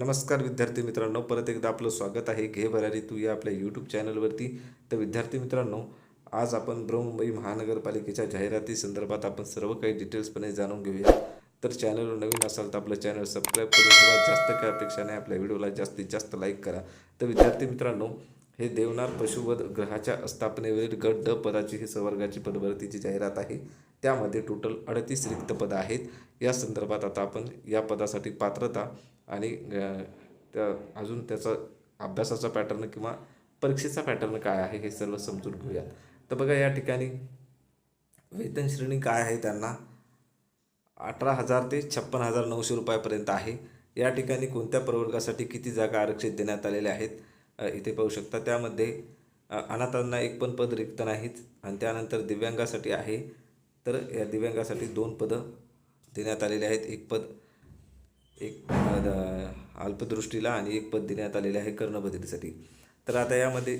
नमस्कार विद्यार्थी मित्रांनो परत एकदा आपलं स्वागत आहे घे भरारी तू या आपल्या यूट्यूब चॅनलवरती तर विद्यार्थी मित्रांनो आज आपण बृहमुंबई महानगरपालिकेच्या जाहिराती संदर्भात आपण सर्व काही डिटेल्सपणे जाणून घेऊया. तर चॅनलवर नवीन असाल तर आपलं चॅनल सबस्क्राईब करून ठेवा. जास्त काय अपेक्षा नाही आपल्या व्हिडिओला जास्तीत जास्त लाईक करा. तर विद्यार्थी मित्रांनो हे देवनार पशुवध ग्रहाच्या स्थापनेवरील गट ड पदाची ही संवर्गाची पदभरतीची जाहिरात आहे. त्यामध्ये टोटल अडतीस रिक्त पदं आहेत. या संदर्भात आता आपण या पदासाठी पात्रता आणि त्या अजून त्याचा अभ्यासाचा पॅटर्न किंवा परीक्षेचा पॅटर्न काय आहे हे सर्व समजून घेऊया तर बघा या ठिकाणी वेतन श्रेणी काय आहे त्यांना? अठरा हजार ते छप्पन हजार नऊशे रुपयापर्यंत आहे. या ठिकाणी कोणत्या प्रवर्गासाठी किती जागा आरक्षित देण्यात आलेल्या आहेत? इथे पाहू शकता. त्यामध्ये अनाथांना एक पण पद रिक्त नाहीत आणि त्यानंतर दिव्यांगासाठी आहे. तर या दिव्यांगासाठी दोन पदं देण्यात आलेले आहेत. एक पद एक अल्पदृष्टीला आणि एक पद देण्यात आलेले आहे कर्णबधिरीसाठी तर आता यामध्ये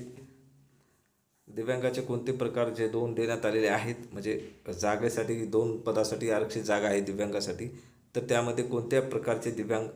दिव्यांगाचे कोणते प्रकार जे दोन देण्यात आलेले आहेत म्हणजे जागेसाठी दोन पदासाठी आरक्षित जागा आहे दिव्यांगासाठी तर त्यामध्ये कोणत्या प्रकारचे दिव्यांग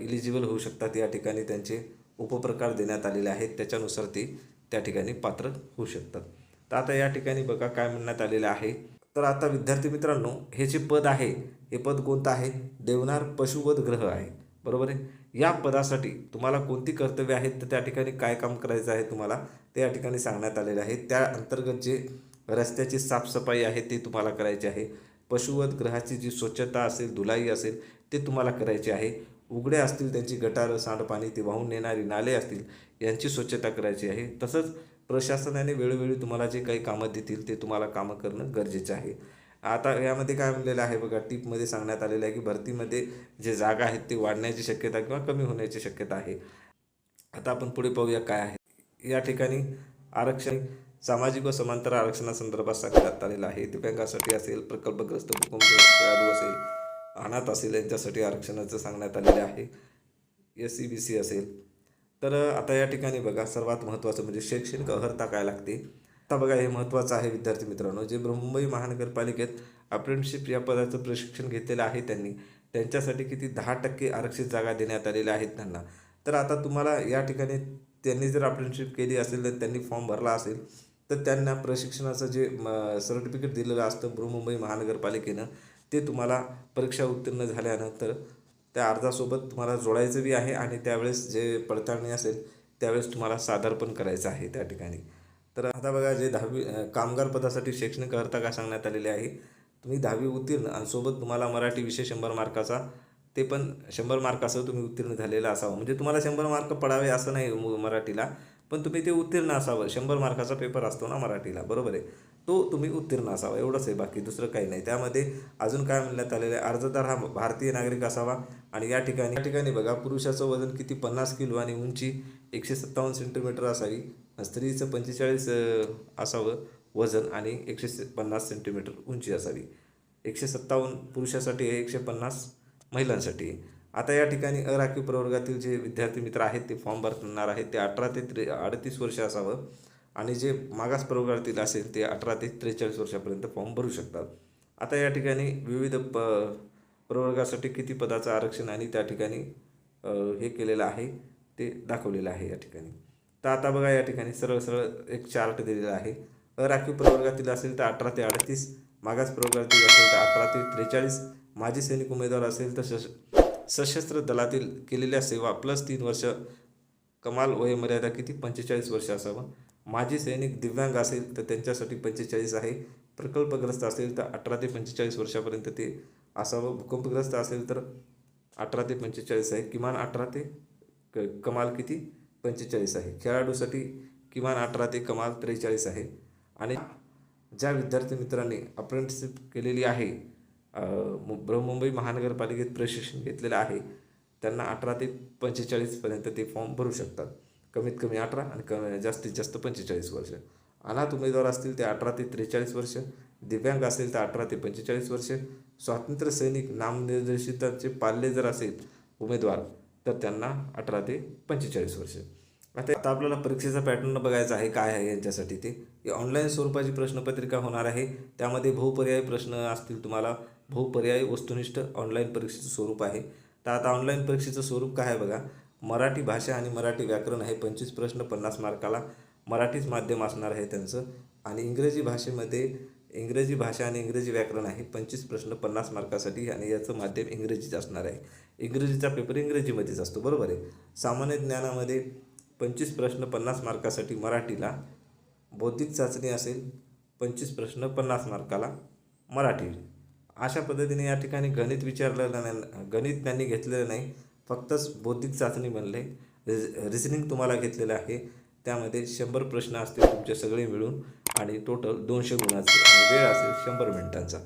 इलिजिबल होऊ शकतात या ठिकाणी त्यांचे उपप्रकार देण्यात आलेले आहेत त्याच्यानुसार ते त्या ठिकाणी पात्र होऊ शकतात. तर आता या ठिकाणी बघा काय म्हणण्यात आलेलं आहे. तर आता विद्यार्थी मित्रांनो हे जे पद आहे हे पद कोणतं आहे? देवनार पशुवध ग्रह आहे. बरोबर आहे? या पदासाठी तुम्हाला कोणती कर्तव्य आहेत? तर त्या ठिकाणी काय काम करायचं आहे तुम्हाला? ते या ठिकाणी सांगण्यात आलेलं आहे. त्या अंतर्गत जे रस्त्याची साफसफाई आहे ते तुम्हाला करायची आहे. पशुवध ग्रहाची जी स्वच्छता असेल धुलाई असेल ते तुम्हाला करायची आहे. उघडे असतील त्यांची गटारं सांडपाणी ती वाहून नेणारी नाले असतील यांची स्वच्छता करायची आहे. तसंच प्रशासनाने वेळोवेळी तुम्हाला जे काही कामं देतील ते तुम्हाला कामं करणं गरजेचं आहे. आता यामध्ये काय म्हणलेलं आहे बघा टिपमध्ये सांगण्यात आलेलं आहे की भरतीमध्ये जे जागा आहेत ते वाढण्याची शक्यता किंवा कमी होण्याची शक्यता आहे. आता आपण पुढे पाहूया काय आहे. या ठिकाणी आरक्षण सामाजिक व समांतर आरक्षणासंदर्भात सांगण्यात आलेलं आहे. दिव्यांगासाठी असेल प्रकल्पग्रस्त भूकंपग्रस्त खेळाडू असेल अनाथ असेल यांच्यासाठी आरक्षणाचं सांगण्यात आलेलं आहे. एस सी बी सी असेल. तर आता या ठिकाणी बघा सर्वात महत्त्वाचं म्हणजे शैक्षणिक अर्हता काय लागते? आता बघा हे महत्त्वाचं आहे विद्यार्थी मित्रांनो जे मुंबई महानगरपालिकेत अप्रेंटिसशिप या पदाचं प्रशिक्षण घेतलेलं आहे त्यांनी त्यांच्यासाठी किती दहा टक्के आरक्षित जागा देण्यात आलेल्या आहेत त्यांना. तर आता तुम्हाला या ठिकाणी त्यांनी जर अप्रेंटिसशिप केली असेल तर त्यांनी फॉर्म भरला असेल तर त्यांना प्रशिक्षणाचं जे सर्टिफिकेट दिलेलं असतं बृहमुंबई महानगरपालिकेनं ते तुम्हाला परीक्षा उत्तीर्ण झाल्यानंतर त्या अर्जासोबत तुम्हाला जोडायचं बी आहे आणि त्यावेळेस जे पडताळणी असेल त्यावेळेस तुम्हाला सादर पण करायचं आहे त्या ठिकाणी. तर आता बघा जे दहावी कामगार पदासाठी शैक्षणिक अर्हता का सांगण्यात आलेली आहे? तुम्ही दहावी उत्तीर्ण आणि सोबत तुम्हाला मराठी विषय शंभर मार्काचा ते पण शंभर मार्कासह तुम्ही उत्तीर्ण झालेला असावं. म्हणजे तुम्हाला शंभर मार्क पडावे असं नाही मराठीला. पण तुम्ही ते उत्तीर्ण असावं. शंभर मार्काचा पेपर असतो ना मराठीला. बरोबर आहे? तो तुम्ही उत्तीर्ण असावा. एवढंच आहे. बाकी दुसरं काही नाही. त्यामध्ये अजून काय म्हणण्यात आलेलं आहे? अर्जदार हा भारतीय नागरिक असावा. आणि या ठिकाणी या ठिकाणी बघा पुरुषाचं वजन किती? पन्नास किलो आणि उंची एकशे सत्तावन्न सेंटीमीटर असावी. स्त्रीचं पंचेचाळीस असावं वजन आणि एकशे पन्नास सेंटीमीटर उंची असावी. एकशे सत्तावन्न पुरुषासाठी आहे एकशे पन्नास महिलांसाठी आहे. आता या ठिकाणी अराखीव प्रवर्गातील जे विद्यार्थी मित्र आहेत ते फॉर्म भरणार आहेत. ते अठरा ते त्रे अडतीस वर्ष असावं. आणि जे मागास प्रवर्गातील असेल ते अठरा ते त्रेचाळीस वर्षापर्यंत फॉर्म भरू शकतात. आता या ठिकाणी विविध प प्रवर्गासाठी किती पदाचं आरक्षण आणि त्या ठिकाणी हे केलेलं आहे ते दाखवलेलं आहे या ठिकाणी. तर आता बघा या ठिकाणी सरळ सरळ एक चार्ट दिलेला आहे. अराखीव प्रवर्गातील असेल तर अठरा ते अडतीस मागास प्रवर्गातील असेल तर अठरा ते त्रेचाळीस माजी सैनिक उमेदवार असेल तर सशस्त्र दलातील केलेल्या सेवा प्लस तीन वर्ष कमाल वयोमर्यादा किती? पंचेचाळीस वर्ष असावं. माजी सैनिक दिव्यांग असेल तर त्यांच्यासाठी पंचेचाळीस आहे. प्रकल्पग्रस्त असेल तर अठरा ते पंचेचाळीस वर्षापर्यंत ते असावं. भूकंपग्रस्त असेल तर अठरा ते पंचेचाळीस आहे. किमान अठरा ते क कमाल किती? पंचेचाळीस आहे. खेळाडूसाठी किमान अठरा ते कमाल त्रेचाळीस आहे. आणि ज्या विद्यार्थी मित्रांनी अप्रेंटिसशिप केलेली आहे बृहमुंबई महानगरपालिकेत प्रशिक्षण घेतलेलं आहे. त्यांना अठरा ते पंचेचाळीसपर्यंत ते फॉर्म भरू शकतात. कमीत कमी अठरा आणि कमी जास्तीत जास्त पंचेचाळीस वर्ष. अनाथ उमेदवार असतील ते अठरा ते त्रेचाळीस वर्ष. दिव्यांग असेल तर अठरा ते पंचेचाळीस वर्ष. स्वातंत्र्य सैनिक नामनिर्देशितांचे पाल्ले जर असेल उमेदवार तर त्यांना अठरा ते पंचेचाळीस वर्ष. आता आता आपल्याला परीक्षेचा पॅटर्न बघायचा आहे काय आहे यांच्यासाठी ते. ऑनलाईन स्वरूपाची प्रश्नपत्रिका होणार आहे. त्यामध्ये बहुपर्यायी प्रश्न असतील तुम्हाला. बहुपर्यायी वस्तुनिष्ठ ऑनलाईन परीक्षेचं स्वरूप आहे. तर आता ऑनलाईन परीक्षेचं स्वरूप काय आहे बघा? मराठी भाषा आणि मराठी व्याकरण आहे पंचवीस प्रश्न पन्नास मार्काला मराठीच माध्यम असणार आहे त्यांचं. आणि इंग्रजी भाषेमध्ये इंग्रजी भाषा आणि इंग्रजी व्याकरण आहे पंचवीस प्रश्न पन्नास मार्कासाठी आणि याचं माध्यम इंग्रजीच असणार आहे. इंग्रजीचा पेपर इंग्रजीमध्येच असतो बरोबर आहे? सामान्य ज्ञानामध्ये पंचवीस प्रश्न पन्नास मार्कासाठी मराठीला बौद्धिक चाचणी असेल पंचवीस प्रश्न पन्नास मार्काला मराठी. अशा पद्धतीने या ठिकाणी गणित विचारलेलं नाही गणित त्यांनी घेतलेलं नाही फक्तच बौद्धिक चाचणी बनले. रिज रिझनिंग तुम्हाला घेतलेलं आहे. त्यामध्ये शंभर प्रश्न असतील तुमचे सगळे मिळून आणि टोटल दोनशे गुणाचे आणि वेळ असेल शंभर मिनिटांचा.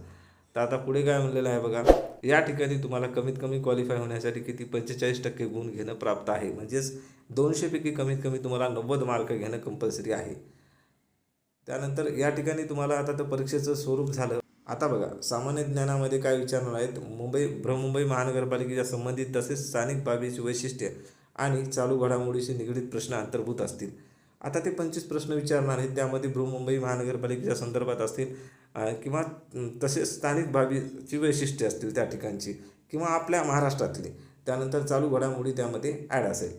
तर आता पुढे काय म्हणलेलं आहे बघा या ठिकाणी तुम्हाला कमीत कमी क्वालिफाय होण्यासाठी किती पंचेचाळीस टक्के गुण घेणं प्राप्त आहे. म्हणजेच दोनशेपैकी कमीत कमी तुम्हाला नव्वद मार्क घेणं कंपल्सरी आहे. त्यानंतर या ठिकाणी तुम्हाला आता तर परीक्षेचं स्वरूप झालं. आता बघा सामान्य ज्ञानामध्ये काय विचारणार आहेत? मुंबई बृहमुंबई महानगरपालिकेच्या संबंधित तसेच स्थानिक बाबीची वैशिष्ट्ये आणि चालू घडामोडीशी निगडीत प्रश्न अंतर्भूत असतील. आता ते पंचवीस प्रश्न विचारणार आहेत. त्यामध्ये बृहमुंबई महानगरपालिकेच्या संदर्भात असतील किंवा तसेच स्थानिक बाबीची वैशिष्ट्ये असतील त्या ठिकाणची किंवा आपल्या महाराष्ट्रातली. त्यानंतर चालू घडामोडी त्यामध्ये ॲड असेल.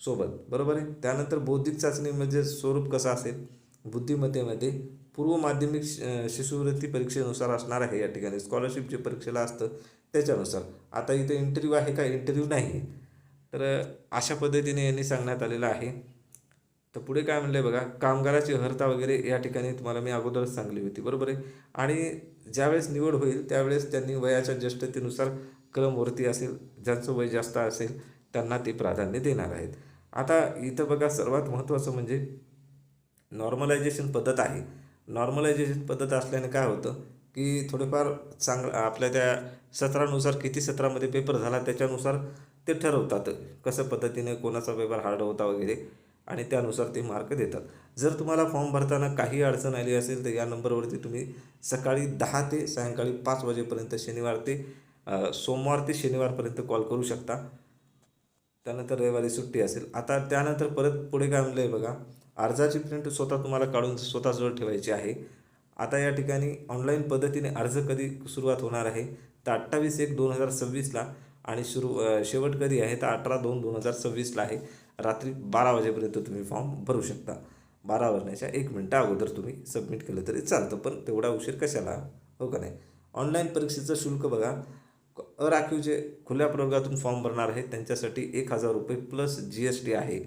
सोबत बरोबर आहे? त्यानंतर बौद्धिक चाचणी म्हणजे स्वरूप कसं असेल? बुद्धिमत्तेमध्ये पूर्व माध्यमिक श- शिष्यवृत्ती परीक्षेनुसार असणार आहे या ठिकाणी. स्कॉलरशिप जे परीक्षेला असतं त्याच्यानुसार. आता इथे इंटरव्ह्यू आहे का? इंटरव्ह्यू नाही आहे. तर अशा पद्धतीने यांनी सांगण्यात आलेलं आहे. तर पुढे काय म्हणलं आहे बघा कामगाराची हरता वगैरे या ठिकाणी तुम्हाला मी अगोदरच सांगली होती. बरोबर आहे? आणि ज्यावेळेस निवड होईल त्यावेळेस त्यांनी वयाच्या ज्येष्ठतेनुसार क्रमवरती असेल ज्यांचं वय जास्त असेल त्यांना ते प्राधान्य देणार आहेत. आता इथं बघा सर्वात महत्त्वाचं म्हणजे नॉर्मलायझेशन पद्धत आहे. नॉर्मलायझेशन पद्धत असल्याने काय होतं की थोडेफार चांगलं आपल्या त्या सत्रानुसार किती सत्रामध्ये पेपर झाला त्याच्यानुसार ते ठरवतात कसं पद्धतीने कोणाचा पेपर हार्ड होता वगैरे आणि त्यानुसार ते मार्क देतात. जर तुम्हाला फॉर्म भरताना काही अडचण आली असेल तर या नंबरवरती तुम्ही सकाळी दहा ते सायंकाळी पाच वाजेपर्यंत शनिवार ते सोमवार ते शनिवारपर्यंत कॉल करू शकता. त्यानंतर रविवारी सुट्टी असेल. आता त्यानंतर परत पुढे काय म्हणलं आहे बघा अर्जाची प्रिंट स्वतः तुम्हाला काढून स्वतःजवळ ठेवायची आहे. आता या ठिकाणी ऑनलाईन पद्धतीने अर्ज कधी सुरुवात होणार आहे? तर अठ्ठावीस एक दोन हजार सव्वीसला आणि सुरू शेवट कधी आहे? तर अठरा दोन दोन हजार सव्वीसला आहे. रात्री बारा वाजेपर्यंत तुम्ही फॉर्म भरू शकता. बारा वाजण्याच्या एक मिनटं अगोदर तुम्ही सबमिट केलं तरी चालतं पण तेवढा उशीर कशाला? हो का नाही? ऑनलाईन परीक्षेचं शुल्क बघा. अराखीव जे खुल्या प्रवर्गातून फॉर्म भरणार आहेत त्यांच्यासाठी एक हजार रुपये प्लस जी एस टी आहे.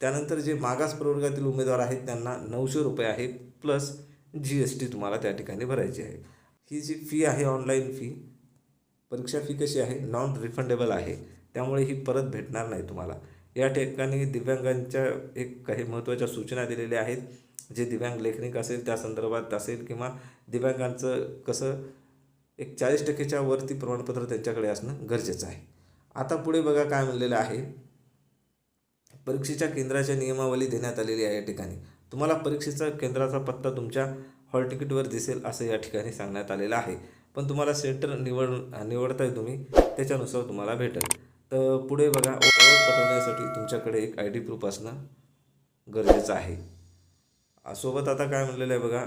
त्यानंतर जे मागास प्रवर्गातील उमेदवार आहेत त्यांना नऊशे रुपये आहे प्लस जी एस टी तुम्हाला त्या ठिकाणी भरायची आहे. ही जी फी आहे ऑनलाईन फी परीक्षा फी कशी आहे नॉन रिफंडेबल आहे. त्यामुळे ही परत भेटणार नाही तुम्हाला. या ठिकाणी दिव्यांगांच्या एक काही महत्त्वाच्या सूचना दिलेल्या आहेत. जे दिव्यांग लेखनिक असेल त्या संदर्भात असेल किंवा दिव्यांगांचं कसं एक चाळीस टक्केच्या वरती प्रमाणपत्र त्यांच्याकडे असणं गरजेचं आहे. आता पुढे बघा काय म्हणलेलं आहे. परीक्षेच्या केंद्राच्या नियमावली देण्यात आलेली आहे या ठिकाणी. तुम्हाला परीक्षेचा केंद्राचा पत्ता तुमच्या हॉल तिकीटवर दिसेल असं या ठिकाणी सांगण्यात आलेलं आहे. पण तुम्हाला सेंटर निवड निवडताय तुम्ही त्याच्यानुसार तुम्हाला भेटेल. तर पुढे बघा ओळख पटवण्यासाठी तुमच्याकडे एक आय डी प्रूफ असणं गरजेचं आहे. सोबत आता काय म्हणलेलं आहे बघा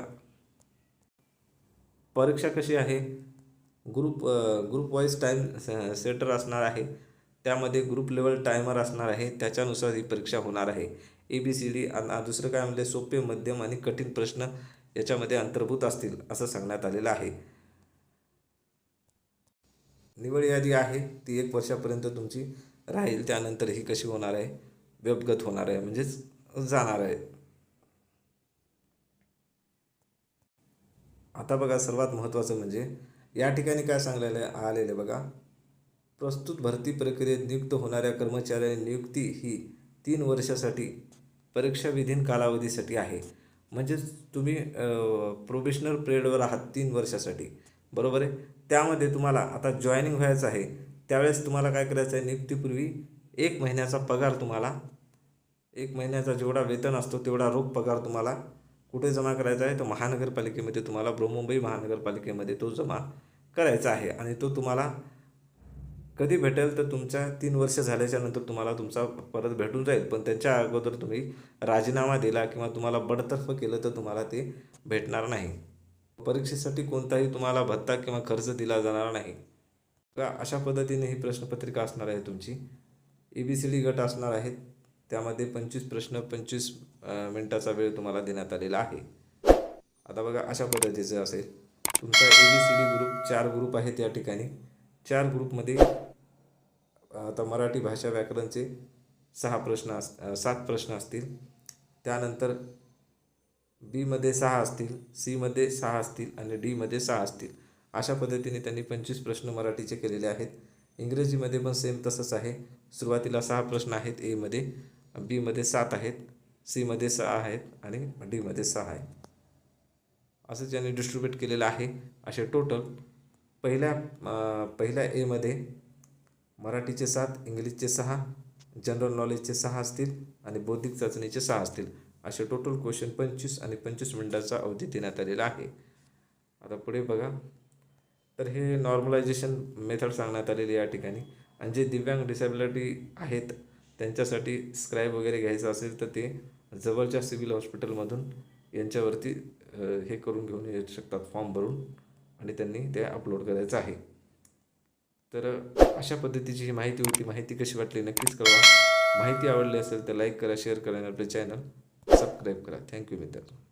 परीक्षा कशी आहे? Group group wise time setter असणार आहे. त्यामध्ये ग्रुप लेवल टायमर असणार आहे. त्याच्यानुसार ही परीक्षा होणार आहे. ए बी सी डी आणि दुसरं काय म्हणजे सोपे मध्यम आणि कठीण प्रश्न याच्यामध्ये अंतर्भूत असतील असं सांगण्यात आलेलं आहे. निवड यादी आहे. ती एक वर्षापर्यंत तुमची राहील. त्यानंतर ही कशी होणार आहे? व्यपगत होणार आहे. म्हणजेच जाणार आहे. आता बघा सर्वात महत्त्वाचं म्हणजे या ठिकाणी काय सांगलेलं आहे? आलेलं आहे बघा. प्रस्तुत भरती प्रक्रियेत नियुक्त होणाऱ्या कर्मचाऱ्यांची नियुक्ती ही तीन वर्षासाठी परीक्षाविधीन कालावधीसाठी आहे. म्हणजेच तुम्ही प्रोबेशनल पिरियडवर आहात तीन वर्षासाठी. बरोबर आहे? त्यामध्ये तुम्हाला आता जॉईनिंग व्हायचं आहे. त्यावेळेस तुम्हाला काय करायचं आहे? नियुक्तीपूर्वी एक महिन्याचा पगार तुम्हाला एक महिन्याचा जेवढा वेतन असतो तेवढा रोख पगार तुम्हाला कुठे जमा करायचा आहे? तो महानगरपालिकेमध्ये तुम्हाला बृहमुंबई महानगरपालिकेमध्ये तो जमा करायचा आहे. आणि तो तुम्हाला कधी भेटेल तर तुमच्या तीन वर्ष झाल्याच्यानंतर तुम्हाला तुमचा परत भेटून जाईल. पण त्याच्या अगोदर तुम्ही राजीनामा दिला किंवा तुम्हाला बडतर्फ केलं तर तुम्हाला ते भेटणार नाही. परीक्षेसाठी कोणताही तुम्हाला भत्ता किंवा खर्च दिला जाणार नाही. का अशा पद्धतीने ही प्रश्नपत्रिका असणार आहे तुमची. ए बी सी डी गट असणार आहेत. त्यामध्ये पंचवीस प्रश्न पंचवीस मिनटाचा वेळ तुम्हाला देण्यात आलेला आहे. आता बघा अशा पद्धतीचं असेल. तुमचा A B C D group चार ग्रुप आहेत या ठिकाणी. चार ग्रुपमध्ये आता मराठी भाषा व्याकरणचे सहा प्रश्न अस सात प्रश्न असतील. त्यानंतर बीमध्ये सहा असतील सीमध्ये सहा असतील आणि डीमध्ये सहा असतील. अशा पद्धतीने त्यांनी पंचवीस प्रश्न मराठीचे केलेले आहेत. इंग्रजीमध्ये पण सेम तसंच आहे. सुरुवातीला सहा प्रश्न आहेत एमध्ये बीमध्ये सात आहेत सीमध्ये सहा आहेत आणि डीमध्ये सहा आहेत. असं ज्यांनी डिस्ट्रीब्यूट केलेलं आहे असे टोटल पहिल्या पहिल्या एमध्ये मराठीचे सात इंग्लिशचे सहा जनरल नॉलेजचे सहा असतील आणि बौद्धिक चाचणीचे सहा असतील. असे टोटल क्वेश्चन पंचवीस आणि पंचवीस मिनिटाचा अवधी देण्यात आलेला आहे. आता पुढे बघा. तर हे नॉर्मलायझेशन मेथड सांगण्यात आलेली आहे या ठिकाणी. आणि जे दिव्यांग डिसेबिलिटी आहेत त्यांच्यासाठी स्क्राईब वगैरे घ्यायचं असेल तर ते जवळच्या सिव्हिल हॉस्पिटलमधून यांच्यावरती हे करून घेऊन येऊ शकतात फॉर्म भरून आणि त्यांनी ते अपलोड करायचं आहे. तर अशा पद्धतीची ही माहिती होती माहिती कशी वाटली नक्कीच कळवा. माहिती आवडली असेल तर लाईक करा शेअर करा आणि आपले चॅनल सबस्क्राईब करा. थँक्यू मित्रांनो.